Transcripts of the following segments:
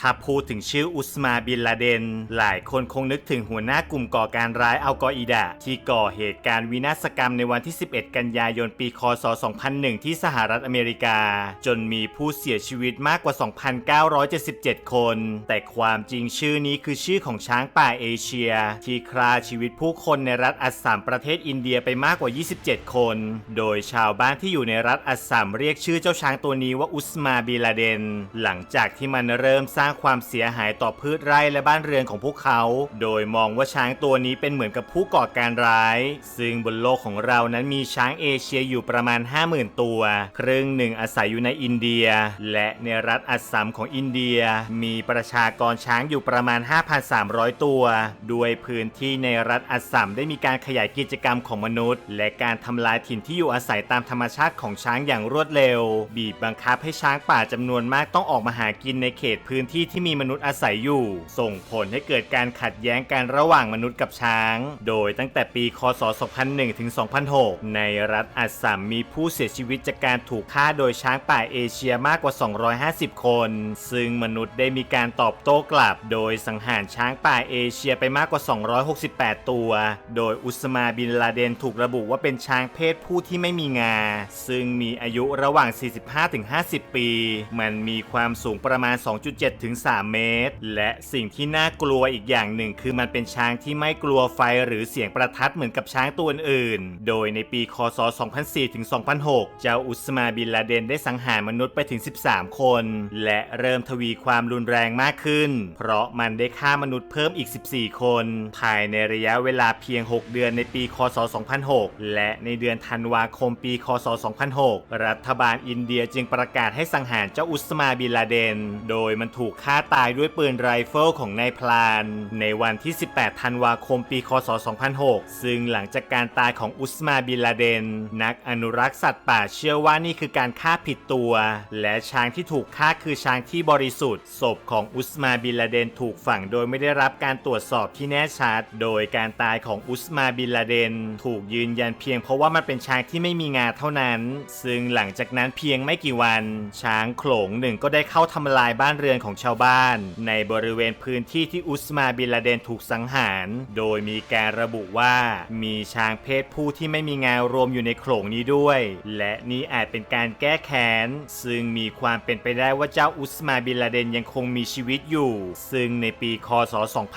ถ้าพูดถึงชื่ออุสมาบินลาเดน หลายคนคงนึกถึงหัวหน้ากลุ่มก่อการร้ายอัลกออิดะที่ก่อเหตุการณ์วินาศกรรมในวันที่ 11 กันยายนปีคศ 2001 ที่สหรัฐอเมริกา จนมีผู้เสียชีวิตมากกว่า 2,977 คน แต่ความจริงชื่อนี้คือชื่อของช้างป่าเอเชีย ที่ฆ่าชีวิตผู้คนในรัฐอัสสัมประเทศอินเดียไปมากกว่า 27 คน โดยชาวบ้านที่อยู่ในรัฐอัสสัมเรียกชื่อเจ้าช้างตัวนี้ว่าอุสมาบินลาเดน หลังจากที่มันเริ่มสร้างความเสียหายต่อพืชไร่และบ้านเรือนของพวกเขา โดยมองว่าช้างตัวนี้เป็นเหมือนกับผู้ก่อการร้าย ซึ่งบนโลกของเรานั้นมีช้างเอเชียอยู่ประมาณ 50,000 ตัว ครึ่งหนึ่งอาศัยอยู่ในอินเดีย และในรัฐอัสสัมของอินเดีย มีประชากรช้างอยู่ประมาณ 5,300 ตัว ด้วยพื้นที่ในรัฐอัสสัมได้มีการขยายกิจกรรมของมนุษย์ และการทำลายถิ่นที่อยู่อาศัยตามธรรมชาติของช้างอย่างรวดเร็ว บีบบังคับให้ช้างป่าจำนวนมากต้องออกมาหากินในเขตพื้นที่ที่มีมนุษย์อาศัยอยู่ ส่งผลให้เกิดการขัดแย้งกันระหว่างมนุษย์กับช้าง โดยตั้งแต่ปีคศ 2001 ถึง 2006 ในรัฐอัสสัมมีผู้เสียชีวิตจากการถูกฆ่าโดยช้างป่าเอเชียมากกว่า 250 คน ซึ่งมนุษย์ได้มีการตอบโต้กลับ โดยสังหารช้างป่าเอเชียไปมากกว่า 268 ตัว โดยอุสมาบินลาเดนถูกระบุว่าเป็นช้างเพศผู้ที่ไม่มีงา ซึ่งมีอายุระหว่าง 45-50 ปี มันมีความสูงประมาณ 2.7ึง3เมตร และสิ่งที่น่ากลัวอีกอย่างหนึ่ง คือมันเป็นช้างที่ไม่กลัวไฟหรือเสียงประทัดเหมือนกับช้างตัวอื่นๆโดยในปีคศ 2004ถึง2006 เจ้าอุสมาบินลาเดนได้สังหารมนุษย์ไปถึง 13 คน และเริ่มทวีความรุนแรงมากขึ้น เพราะมันได้ฆ่ามนุษย์เพิ่มอีก 14 คน ภายในระยะเวลาเพียง 6 เดือนในปีคศ 2006 และในเดือนธันวาคมปี คศ 2006 รัฐบาลอินเดียจึงประกาศให้สังหารเจ้าอุสมาบินลาเดน โดยมันถูกฆ่าตายด้วยปืนไรเฟิลของนายพลาน ในวันที่ 18 ธันวาคมปี คศ 2006 ซึ่งหลังจากการตายของอุสมาบินลาเดน นักอนุรักษ์สัตว์ป่าเชื่อว่านี่คือการฆ่าผิดตัว และช้างที่ถูกฆ่าคือช้างที่บริสุทธิ์ ศพของอุสมาบินลาเดนถูกฝังโดยไม่ได้รับการตรวจสอบที่แน่ชัด โดยการตายของอุสมาบินลาเดน ถูกยืนยันเพียงเพราะว่ามันเป็นช้างที่ไม่มีงาเท่านั้น ซึ่งหลังจากนั้นเพียงไม่กี่วัน ช้างโขลงหนึ่งก็ได้เข้าทำลายบ้านเรือนของชาวบ้าน ในบริเวณพื้นที่ที่อุสมาบินลาเดนถูกสังหาร โดยมีการระบุว่ามีช้างเพศผู้ที่ไม่มีงารวมอยู่ในโขลงนี้ด้วย และนี่อาจเป็นการแก้แค้น ซึ่งมีความเป็นไปได้ว่าเจ้าอุสมาบินลาเดนยังคงมีชีวิตอยู่ ซึ่งในปีคศ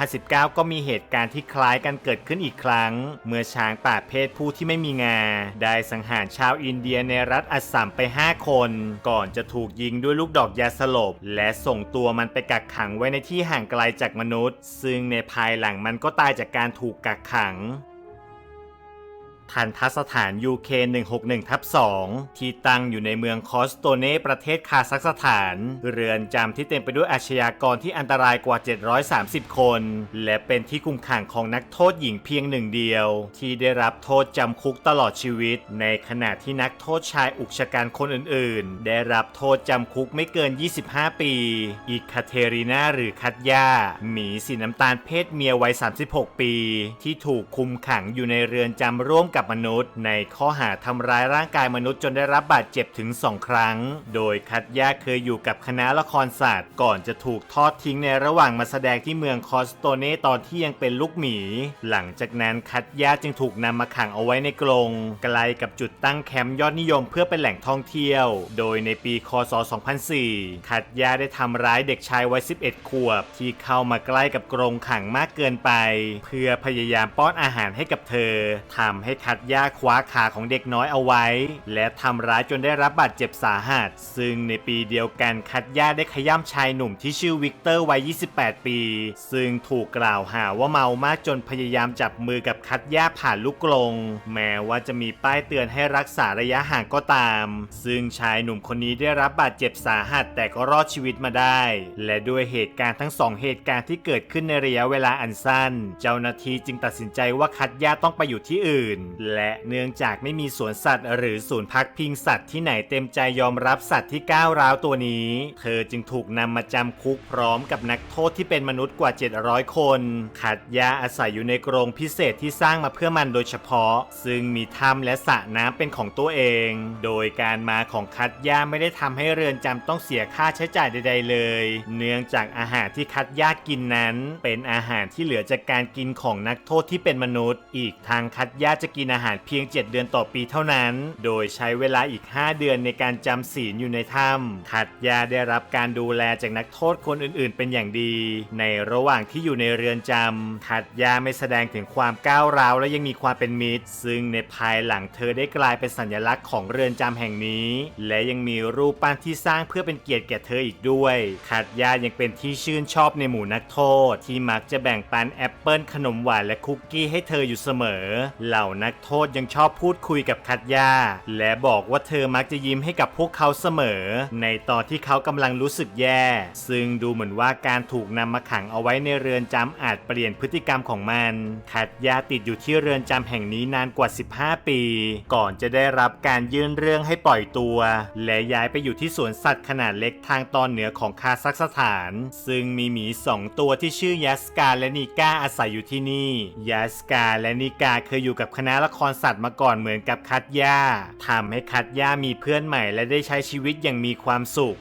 2019 ก็มีเหตุการณ์ที่คล้ายกันเกิดขึ้นอีกครั้ง เมื่อช้างป่าเพศผู้ที่ไม่มีงา ได้สังหารชาวอินเดียในรัฐอัสสัมไป 5 คน ก่อนจะถูกยิงด้วยลูกดอกยาสลบ และส่งตัวมมันไปกักขังไว้ในที่ห่างไกลจากมนุษย์ ซึ่งในภายหลังมันก็ตายจากการถูกกักขัง ทันทสถาน UK 161ทับ2ที่ตั้งอยู่ในเมืองคอสโตเนประเทศคาซัคสถาน เรือนจำที่เต็มไปด้วยอาชญากรที่อันตรายกว่า 730 คน และเป็นที่คุมขังของนักโทษหญิงเพียงหนึ่งเดียว ที่ได้รับโทษจำคุกตลอดชีวิต ในขณะที่นักโทษชายอุกชะกันคนอื่นๆ ได้รับโทษจำคุกไม่เกิน 25 ปี อีกคาเทรีนาหรือคัตยาหมีสีน้ำตาลเพศเมียวัย 36 ปี ที่ถูกคุมขังอยู่ในเรือนจำร่วมกับมนุษย์ ในข้อหาทำร้ายร่างกายมนุษย์จนได้รับบาดเจ็บถึง 2 ครั้ง โดยคัตยาเคยอยู่กับคณะละครศาสตร์ก่อนจะถูกทอดทิ้งในระหว่างมาแสดงที่เมืองคอสโตเนตอนที่ยังเป็นลูกหมี หลังจากนั้นคัตยาจึงถูกนำมาขังเอาไว้ในกรงใกล้กับจุดตั้งแคมป์ยอดนิยมเพื่อเป็นแหล่งท่องเที่ยว โดยในปีคศ 2004 คัตยาได้ทำร้ายเด็กชายวัย 11 ขวบ ที่เข้ามาใกล้กับกรงขังมากเกินไป เพื่อพยายามป้อนอาหารให้กับเธอทำให้คัตยาคว้าขาของเด็กน้อยเอาไว้ และทำร้ายจนได้รับบาดเจ็บสาหัส ซึ่งในปีเดียวกันคัตยาได้ขย้ำชายหนุ่มที่ชื่อวิกเตอร์วัย 28 ปี ซึ่งถูกกล่าวหาว่าเมามากจนพยายามจับมือกับคัตยาผ่านลูกกรงแม้ว่าจะมีป้ายเตือนให้รักษาระยะห่างก็ตาม ซึ่งชายหนุ่มคนนี้ได้รับบาดเจ็บสาหัสแต่ก็รอดชีวิตมาได้ และด้วยเหตุการณ์ทั้งสองเหตุการณ์ที่เกิดขึ้นในระยะเวลาอันสั้น เจ้าหน้าที่จึงตัดสินใจว่าคัตยาต้องไปอยู่ที่อื่นและเนื่องจากไม่มีสวนสัตว์ หรือศูนย์พักพิงสัตว์ที่ไหนเต็มใจยอมรับสัตว์ที่ก้าวร้าวตัวนี้ เธอจึงถูกนำมาจำคุกพร้อมกับนักโทษที่เป็นมนุษย์กว่า 700 คน ขัดยาอาศัยอยู่ในกรงพิเศษที่สร้างมาเพื่อมันโดยเฉพาะ ซึ่งมีถ้ำและสระน้ำเป็นของตัวเอง โดยการมาของคัดยาไม่ได้ทำให้เรือนจำต้องเสียค่าใช้จ่ายใด ๆ เลย เนื่องจากอาหารที่คัดยากินนั้น เป็นอาหารที่เหลือจากการกินของนักโทษที่เป็นมนุษย์ อีกทางคัดยาจะกินอาหารเพียง 7 เดือนต่อปีเท่านั้น โดยใช้เวลาอีก 5 เดือนในการจำศีลอยู่ในถ้ำคัดยาได้รับการดูแลจากนักโทษคนอื่น ๆ เป็นอย่างดี ในระหว่างที่อยู่ในเรือนจำคัดยาไม่แสดงถึงความก้าวร้าวและยังมีความเป็นมิตร ซึ่งในภายหลังเธอได้กลายเป็นสัญลักษณ์ของเรือนจำแห่งนี้ และยังมีรูปปั้นที่สร้างเพื่อเป็นเกียรติแก่เธออีกด้วยคัดยายังเป็นที่ชื่นชอบในหมู่นักโทษ ที่มักจะแบ่งปันแอปเปิลขนมหวานและคุกกี้ให้เธออยู่เสมอ เหล่านักโทษยังชอบพูดคุยกับคัดยา และบอกว่าเธอมักจะยิ้มให้กับพวกเขาเสมอ ในตอนที่เขากำลังรู้สึกแย่ ซึ่งดูเหมือนว่าการถูกนำมาขังเอาไว้ในเรือนจำอาจเปลี่ยนพฤติกรรมของมันคัดยาติดอยู่ที่เรือนจำแห่งนี้นานกว่า 15 ปี ก่อนจะได้รับการยื่นเรื่องให้ปล่อยตัว และย้ายไปอยู่ที่สวนสัตว์ขนาดเล็กทางตอนเหนือของคาซัคสถาน ซึ่งมีหมีสองตัวที่ชื่อยัสกาและนิก้าอาศัยอยู่ที่นี่ยัสกาและนิก้าเคยอยู่กับคณะละครสัตว์มาก่อนเหมือนกับคัตย่าทำให้คัตย่ามีเพื่อนใหม่และได้ใช้ชีวิตอย่างมีความสุข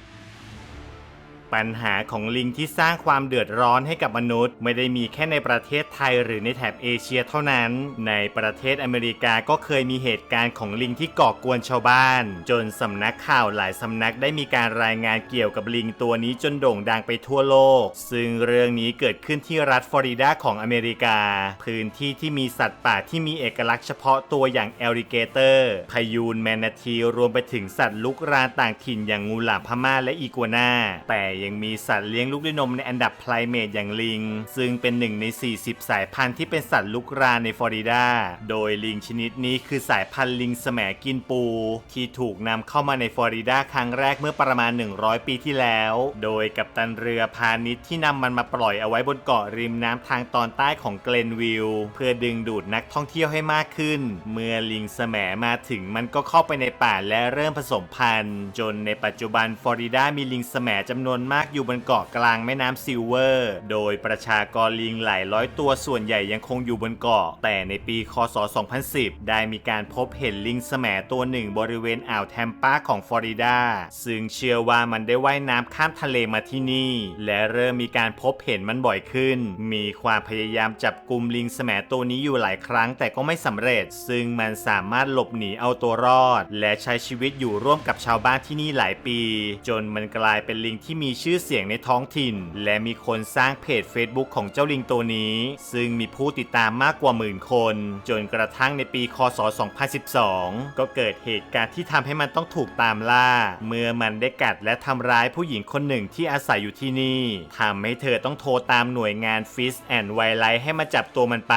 ปัญหาของลิงที่สร้างความเดือดร้อนให้กับมนุษย์ ไม่ได้มีแค่ในประเทศไทยหรือในแถบเอเชียเท่านั้น ในประเทศอเมริกาก็เคยมีเหตุการณ์ของลิงที่ก่อกวนชาวบ้าน จนสำนักข่าวหลายสำนักได้มีการรายงานเกี่ยวกับลิงตัวนี้จนโด่งดังไปทั่วโลก ซึ่งเรื่องนี้เกิดขึ้นที่รัฐฟลอริดาของอเมริกา พื้นที่ที่มีสัตว์ป่าที่มีเอกลักษณ์เฉพาะตัวอย่างแอลิเกเตอร์พยูนแมนาทีรวมไปถึงสัตว์ลุกรานต่างถิ่นอย่างงูหลามพม่าและอีกัวนาแต่ยังมีสัตว์เลี้ยงลูกด้วยนมในอันดับไพรเมทอย่างลิง ซึ่งเป็นหนึ่งใน 40 สายพันธุ์ที่เป็นสัตว์ลุกรานในฟลอริดา โดยลิงชนิดนี้คือสายพันธุ์ลิงแสมกินปู ที่ถูกนำเข้ามาในฟลอริดาครั้งแรกเมื่อประมาณ 100 ปีที่แล้ว โดยกัปตันเรือพาณิชย์ที่นำมันมาปล่อยเอาไว้บนเกาะริมน้ำทางตอนใต้ของเกรนวิลเพื่อดึงดูดนักท่องเที่ยวให้มากขึ้น เมื่อลิงแสมมาถึงมันก็เข้าไปในป่าและเริ่มผสมพันธุ์ จนในปัจจุบันฟลอริดามีลิงแสมจำนวนมากอยู่บนเกาะกลางแม่น้ำซิลเวอร์ โดยประชากรลิงหลายร้อยตัวส่วนใหญ่ยังคงอยู่บนเกาะ แต่ในปีคศ 2010 ได้มีการพบเห็นลิงแสมตัวหนึ่งบริเวณอ่าวแทมปาของฟลอริดา ซึ่งเชื่อว่ามันได้ว่ายน้ำข้ามทะเลมาที่นี่ และเริ่มมีการพบเห็นมันบ่อยขึ้น มีความพยายามจับกลุ่มลิงแสมตัวนี้อยู่หลายครั้งแต่ก็ไม่สำเร็จ ซึ่งมันสามารถหลบหนีเอาตัวรอด และใช้ชีวิตอยู่ร่วมกับชาวบ้านที่นี่หลายปี จนมันกลายเป็นลิงที่มีชื่อเสียงในท้องถิ่น และมีคนสร้างเพจ Facebook ของเจ้าลิงตัวนี้ ซึ่งมีผู้ติดตามมากกว่าหมื่นคน จนกระทั่งในปีคศ 2012 ก็เกิดเหตุการณ์ที่ทำให้มันต้องถูกตามล่า เมื่อมันได้กัดและทำร้ายผู้หญิงคนหนึ่งที่อาศัยอยู่ที่นี่ทำให้เธอต้องโทรตามหน่วยงาน Fish and Wildlife ให้มาจับตัวมันไป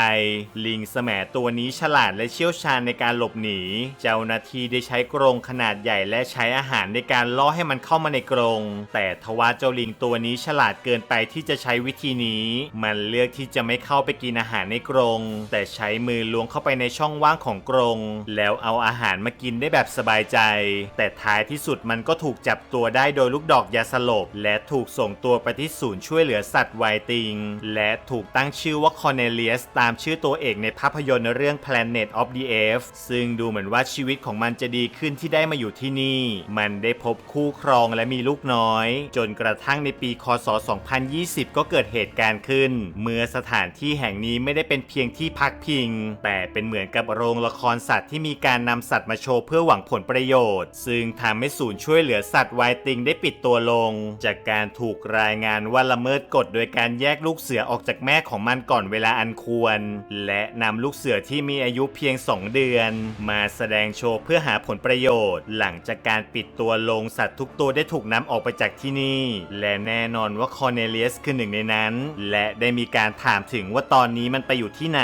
ลิงแสมตัวนี้ฉลาดและเชี่ยวชาญในการหลบหนี เจ้าหน้าที่ได้ใช้กรงขนาดใหญ่และใช้อาหารในการล่อให้มันเข้ามาในกรง แต่ทว่าเจ้าลิงตัวนี้ฉลาดเกินไปที่จะใช้วิธีนี้ มันเลือกที่จะไม่เข้าไปกินอาหารในกรง แต่ใช้มือล้วงเข้าไปในช่องว่างของกรง แล้วเอาอาหารมากินได้แบบสบายใจ แต่ท้ายที่สุดมันก็ถูกจับตัวได้โดยลูกดอกยาสลบ และถูกส่งตัวไปที่ศูนย์ช่วยเหลือสัตว์ไวติง และถูกตั้งชื่อว่าคอร์เนเลียสตามชื่อตัวเอกในภาพยนตร์เรื่อง Planet of the Apes ซึ่งดูเหมือนว่าชีวิตของมันจะดีขึ้นที่ได้มาอยู่ที่นี่ มันได้พบคู่ครองและมีลูกน้อย จนกระทั่งในปีคศ 2020 ก็เกิดเหตุการณ์ขึ้น เมื่อสถานที่แห่งนี้ไม่ได้เป็นเพียงที่พักพิง แต่เป็นเหมือนกับโรงละครสัตว์ที่มีการนำสัตว์มาโชว์เพื่อหวังผลประโยชน์ ซึ่งทำให้ศูนย์ช่วยเหลือสัตว์ไวติงได้ปิดตัวลง จากการถูกรายงานว่าละเมิดกฎโดยการแยกลูกเสือออกจากแม่ของมันก่อนเวลาอันควร และนำลูกเสือที่มีอายุเพียง 2 เดือน มาแสดงโชว์เพื่อหาผลประโยชน์ หลังจากการปิดตัวลงสัตว์ทุกตัวได้ถูกนำออกไปจากที่นี่และแน่นอนว่าคอร์เนเลียสคือหนึ่งในนั้น และได้มีการถามถึงว่าตอนนี้มันไปอยู่ที่ไหน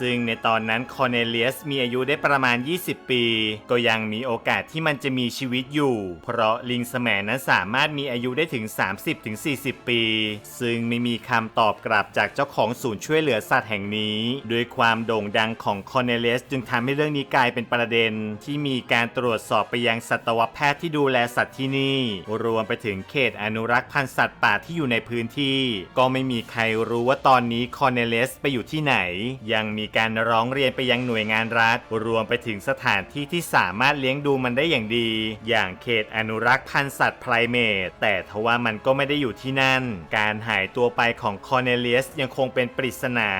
ซึ่งในตอนนั้นคอร์เนเลียสมีอายุได้ประมาณ 20 ปี ก็ยังมีโอกาสที่มันจะมีชีวิตอยู่ เพราะลิงสมนั้นสามารถมีอายุได้ถึง 30-40 ปี ซึ่งไม่มีคำตอบกลับจากเจ้าของศูนย์ช่วยเหลือสัตว์แห่งนี้ ด้วยความโด่งดังของคอร์เนเลสจึงทำให้เรื่องนี้กลายเป็นประเด็น ที่มีการตรวจสอบไปยังสัตวแพทย์ที่ดูแลสัตว์ที่นี่ รวมไปถึงเขตอนุรักษ์พันธุ์สัตว์ป่าที่อยู่ในพื้นที่ ก็ไม่มีใครรู้ว่าตอนนี้คอร์เนเลสไปอยู่ที่ไหน ยังมีการร้องเรียนไปยังหน่วยงานรัฐ รวมไปถึงสถานที่ที่สามารถเลี้ยงดูมันได้อย่างดี อย่างเขตอนุรักษ์พันธุ์สัตว์ไพรเมตแต่ทว่ามันก็ไม่ได้อยู่ที่นั่น การหายตัวไปของคอร์เนเลสยังคงเป็นปริศนา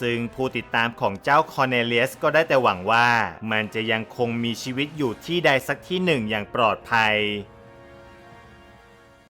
ซึ่งผู้ติดตามของเจ้าคอร์เนเลสก็ได้แต่หวังว่า มันจะยังคงมีชีวิตอยู่ที่ใดสักที่หนึ่งอย่างปลอดภัย